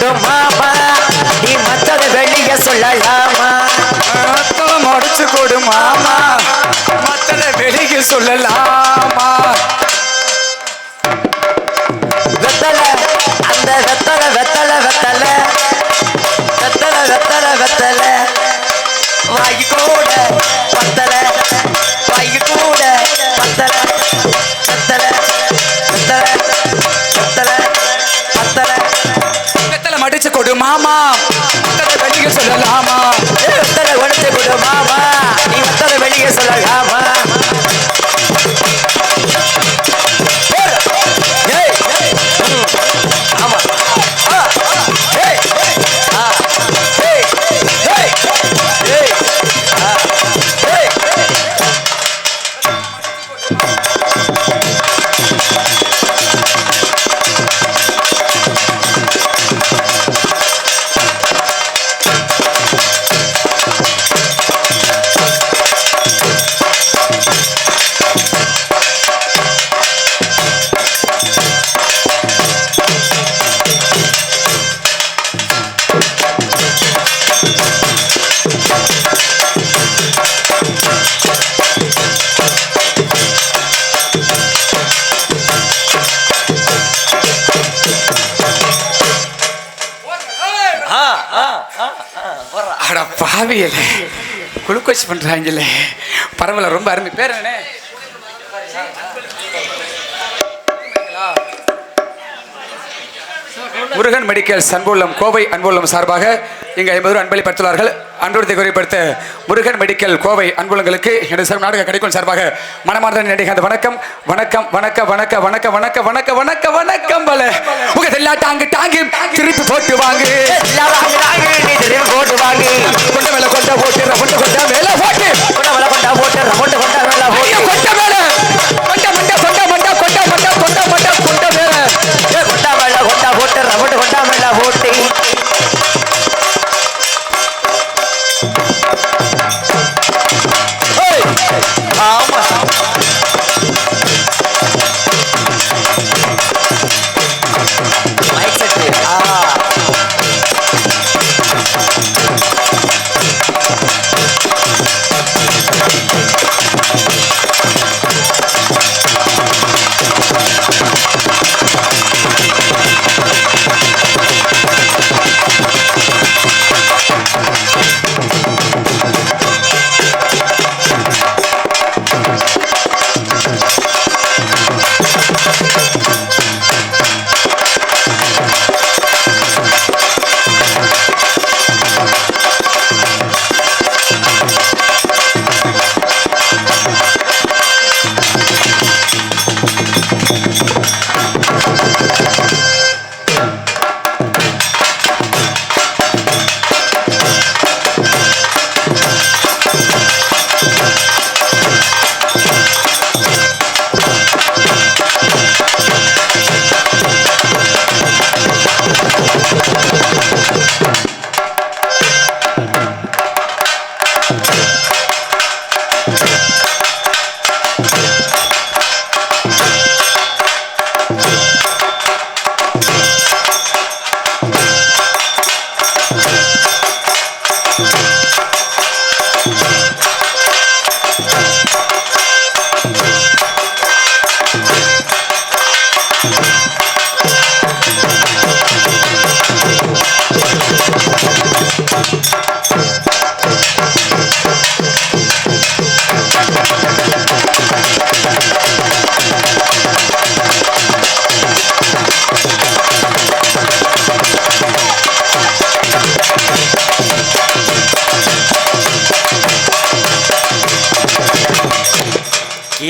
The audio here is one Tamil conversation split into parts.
மடைச்சு மாமா நீ மத்தத வெளிய சொல்லலாமா? மத்தவன் முடிச்சு கொடு மாமா. மத்தத வெளிய சொல்லலாமா? கொடு மாமா. மத்தத வெளியே சொல்லலாமா? ஏ, வெத்தல கொடு மாமா. நீ வெத்தல வெளியே சொல்லலாமா? அட பாவியலே குளுக்கோஸ் பண்ணுறாங்களே பரவாயில்ல ரொம்ப அருமை. பேர் என்ன முருகன் மெடிக்கல் அன்புள்ளம் கோவை அன்புள்ளம் சார்பாக இங்கு ஐம்பது ரூபாய் அன்பளிப்படுத்துள்ளார்கள் அன்றோடு குறிப்பிடுத்த முருகன் மெடிக்கல் கோவை அன்புள்ளங்களுக்கு எனது நாடக கிடைக்கும் சார்பாக மனமார்ந்த நடிகை வணக்கம் வணக்கம் வணக்க வணக்க வணக்க வணக்க வணக்க வணக்க வணக்கம் பல உங்க எல்லா டாங்கு டாங்கு திருப்பி போட்டு வாங்கு போட்டு வாங்கு. கொண்ட மேல கொண்ட போட்டு கொண்ட கொண்ட மேல போட்டு கொண்டா மேல கொண்டா போட்டு, ரவுண்டு கொண்டா மேல போட்டு. கொண்ட மேல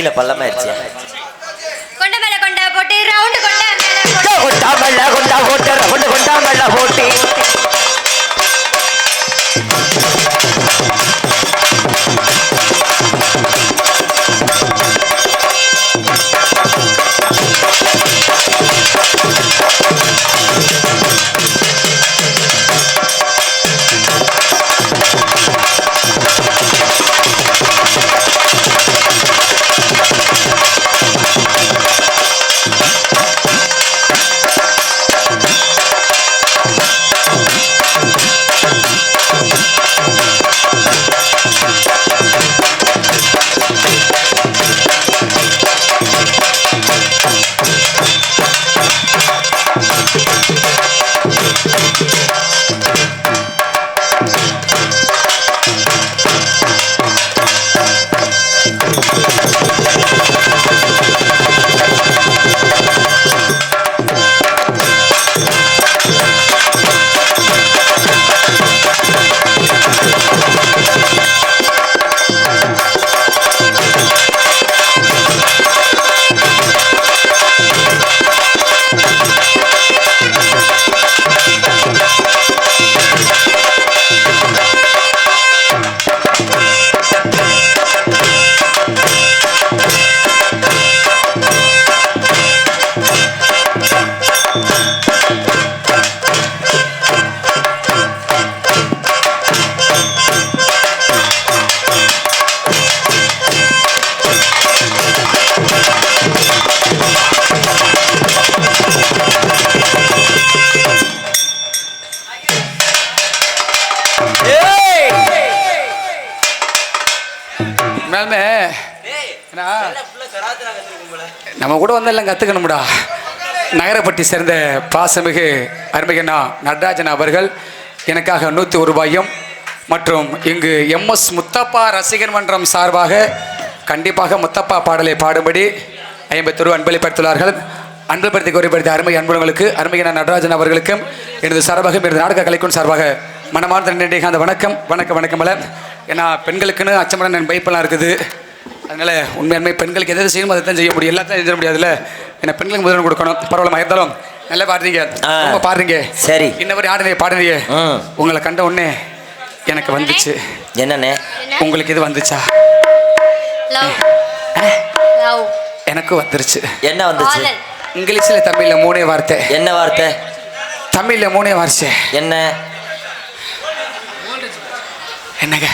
கீழே பள்ளமாயிருச்சு கொண்ட நம்ம கூட வந்து எல்லாம் கற்றுக்கணும்டா நகரப்பட்டி சேர்ந்த பாசமிகு அருமையண்ணா நடராஜன் அவர்கள் எனக்காக நூற்றி ஒரு ரூபாயும் மற்றும் இங்கு எம்எஸ் முத்தப்பா ரசிகர் மன்றம் சார்பாக கண்டிப்பாக முத்தப்பா பாடலை பாடும்படி ஐம்பத்தி ரூபா அன்பளிப்படுத்துள்ளார்கள் அன்பளிப்படுத்தி கோரிப்படுத்திய அருமை அன்புகளுக்கு அருமையான நடராஜன் அவர்களுக்கும் எனது சார்பாக எனது நாடக கலைக்கும் சார்பாக மனமார்ந்த நன்றி அந்த வணக்கம் வணக்கம் வணக்கம் மலர் ஏன்னா பெண்களுக்குன்னு அச்சமடன் பைப்பெல்லாம் இருக்குது. அதனால உண்மையாண்மை பெண்களுக்கு எதாவது செய்யணும் அதை தான் செய்ய முடியும். எல்லாத்தையும் செஞ்சிட முடியாதுல்ல. ஏன்னா பெண்களுக்கு முதலிடம் கொடுக்கணும். பரவாயில்ல இருந்தாலும் நல்லா பாடுறீங்க. ஆ. ரொம்ப பாடுறீங்க. சரி. இந்த மாதிரி ஆடுறீங்க பாடுறீங்க. உங்களை கண்ட உடனே எனக்கு வந்துச்சு. என்னண்ணே? உங்களுக்கு இது வந்துச்சா? எனக்கும் வந்துருச்சு. என்ன வந்துச்சு? இங்கிலீஷ்ல தமிழ்ல மூணே வார்த்தை. என்ன வார்த்தை? தமிழ்ல மூணே வார்த்தை. என்ன? என்னங்க?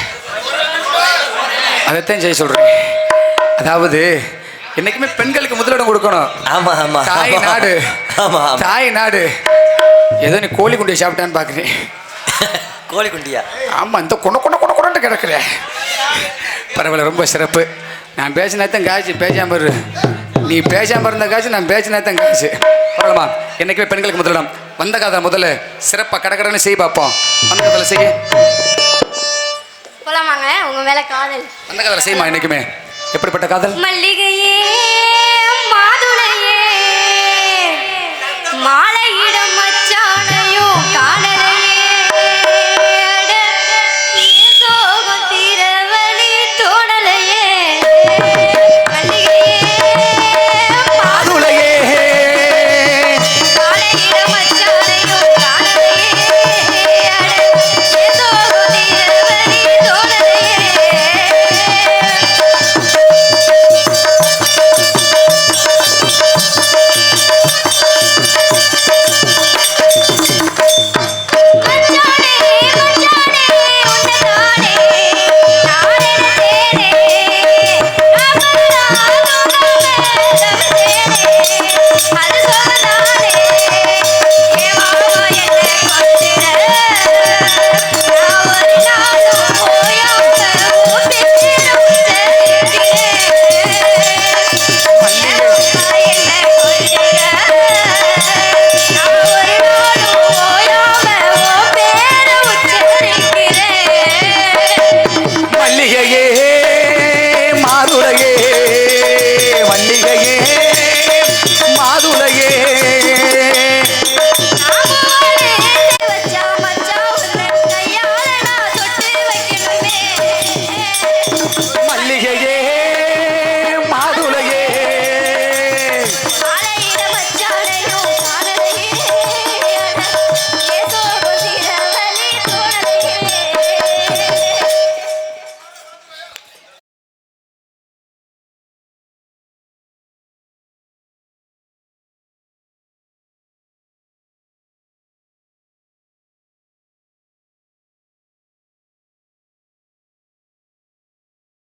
அதைத்தான் செய்ய சொல்றேன். அதாவது என்னைக்குமே பெண்களுக்கு முதலிடம் கொடுக்கணும். ஆமா ஆமா. தாய் நாடு. ஆமா ஆமா. தாய் நாடு. ஏதோ நீ கோழி குண்டியை சாப்பிட்டான்னு பார்க்குறேன். கோழி குண்டியா ஆமாம் இந்த கொண்ட கொண்ட கொண்ட கொண்டு கிடக்குறேன் பரவாயில்ல ரொம்ப சிறப்பு. நான் பேசினா தான் காய்ச்சி பேசாம இரு. நீ பேசாம இருந்த காய்ச்சி நான் பேசினா தான் காய்ச்சி பரவாயில்லமா என்னைக்குமே பெண்களுக்கு முதலிடம். வந்த காதல் முதல்ல சிறப்பாக கடற்கடன்னு செய்ய பார்ப்போம் வந்த காதல செய்ய. போலாமாங்க? உங்க மேல காதல். வந்த காதல செய்யுமா என்னைக்குமே? எப்படிப்பட்ட காதல்? மல்லிகையே.